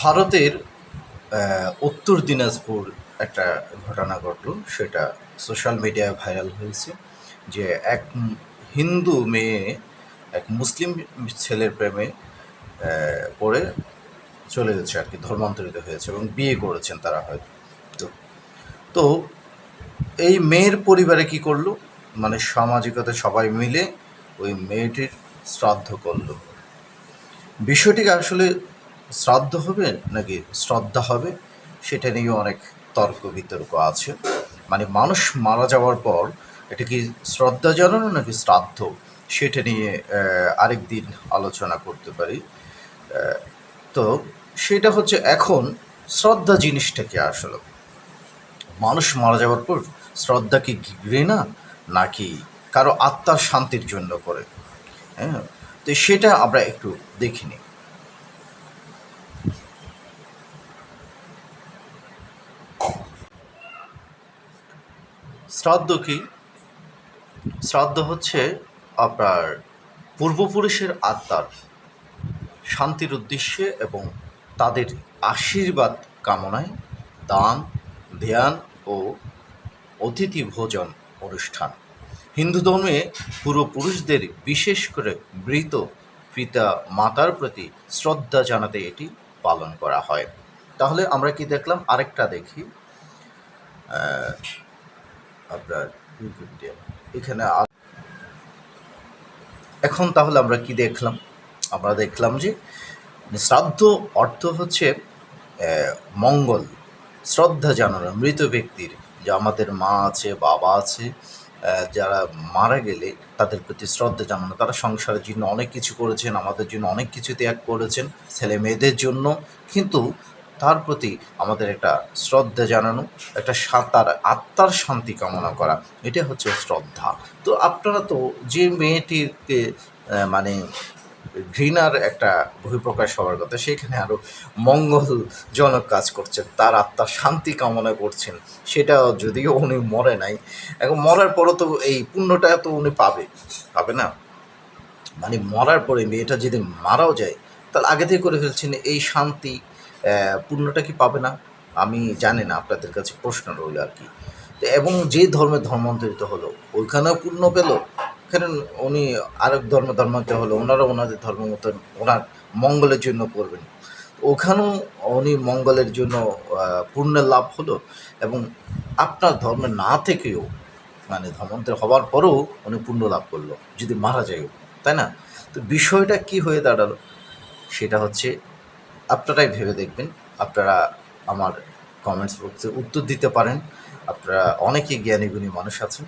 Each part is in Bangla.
ভারতের উত্তর দিনাজপুর একটা ঘটনা ঘটলো, সেটা সোশ্যাল মিডিয়ায় ভাইরাল হয়েছে যে এক হিন্দু মেয়ে, এক মুসলিম ছেলের প্রেমে পড়ে চলে গেছে আর কি, ধর্মান্তরিত হয়েছে এবং বিয়ে করেছেন তারা হয়তো। তো এই মেয়ের পরিবারে কি করল? মানে সামাজিকতা সবাই মিলে ওই মেয়েটির শ্রাদ্ধ করল। বিষয়টিকে আসলে শ্রাদ্ধ হবে নাকি শ্রদ্ধা হবে, সেটা নিয়ে অনেক তর্ক বিতর্ক আছে। মানে মানুষ মারা যাওয়ার পর এটা কি শ্রদ্ধা জানানো নাকি শ্রাদ্ধ, সেটা নিয়ে আরেক দিন আলোচনা করতে পারি। তো সেটা হচ্ছে এখন শ্রদ্ধা জিনিসটা কি আসলে? মানুষ মারা যাওয়ার পর শ্রদ্ধা কি ঘৃণা নাকি কারও আত্মার শান্তির জন্য করে? হ্যাঁ তো সেটা আমরা একটু দেখে শ্রাদ্ধ কি? শ্রাদ্ধ হচ্ছে আপনার পূর্বপুরুষের আত্মার শান্তির উদ্দেশ্যে এবং তাদের আশীর্বাদ কামনায় দান, ধ্যান ও অতিথি ভোজন অনুষ্ঠান। হিন্দু ধর্মে পূর্বপুরুষদের বিশেষ করে মৃত পিতা মাতার প্রতি শ্রদ্ধা জানাতে এটি পালন করা হয়। তাহলে আমরা কি দেখলাম? আরেকটা দেখি। আপনার এখানে এখন তাহলে আমরা কি দেখলাম? আমরা দেখলাম যে শ্রাদ্ধ অর্থ হচ্ছে মঙ্গল। শ্রদ্ধা জানানো, মৃত ব্যক্তির, যে আমাদের মা আছে, বাবা আছে যারা মারা গেলে তাদের প্রতি শ্রদ্ধা জানানো। তারা সংসারের জন্য অনেক কিছু করেছেন, আমাদের জন্য অনেক কিছু ত্যাগ করেছেন, ছেলে মেয়েদের জন্য। কিন্তু তার প্রতি আমাদের একটা শ্রদ্ধা জানানো, একটা সাঁতার, আত্মার শান্তি কামনা করা, এটা হচ্ছে শ্রদ্ধা। তো আপনারা তো যে মেয়েটিকে মানে ঘৃণার একটা বহিঃপ্রকাশ হওয়ার কথা, সেখানে আরও মঙ্গলজনক কাজ করছেন, তার আত্মার শান্তি কামনা করছেন সেটা যদিও উনি মরে নাই, এখন মরার পরও তো এই পুণ্যটা তো উনি পাবে পাবে না? মানে মরার পরে মেয়েটা যদি মারাও যায়, তাহলে আগে থেকে করে ফেলছেন এই শান্তি পুণ্যটা কি পাবে না? আমি জানি না, আপনাদের কাছে প্রশ্ন রইল আর কি। এবং যে ধর্মে ধর্মান্তরিত হলো, ওইখানেও পুণ্য পেল? কারণ উনি আরেক ধর্মে ধর্মান্তরিত হলো ওনারা ওনাদের ধর্ম মতন, ওনার মঙ্গলের জন্য করবেন। ওখানেও উনি মঙ্গলের জন্য পুণ্যের লাভ হলো এবং আপনার ধর্মে না থেকেও মানে ধর্মান্তর হওয়ার পরেও উনি পুণ্য লাভ করল, যদি মারা যায় তাই না? তো বিষয়টা কি হয়ে দাঁড়াল? সেটা হচ্ছে আপনারাই ভেবে দেখবেন। আপনারা আমার কমেন্টস বক্সে উত্তর দিতে পারেন। আপনারা অনেকে জ্ঞানী গুণী মানুষ আছেন।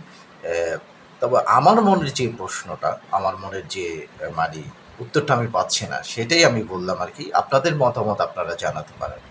তবে আমার মনের যে প্রশ্নটা, আমার মনের যে মানে উত্তরটা আমি পাচ্ছি না, সেটাই আমি বললাম আর কি। আপনাদের মতামত আপনারা জানাতে পারেন।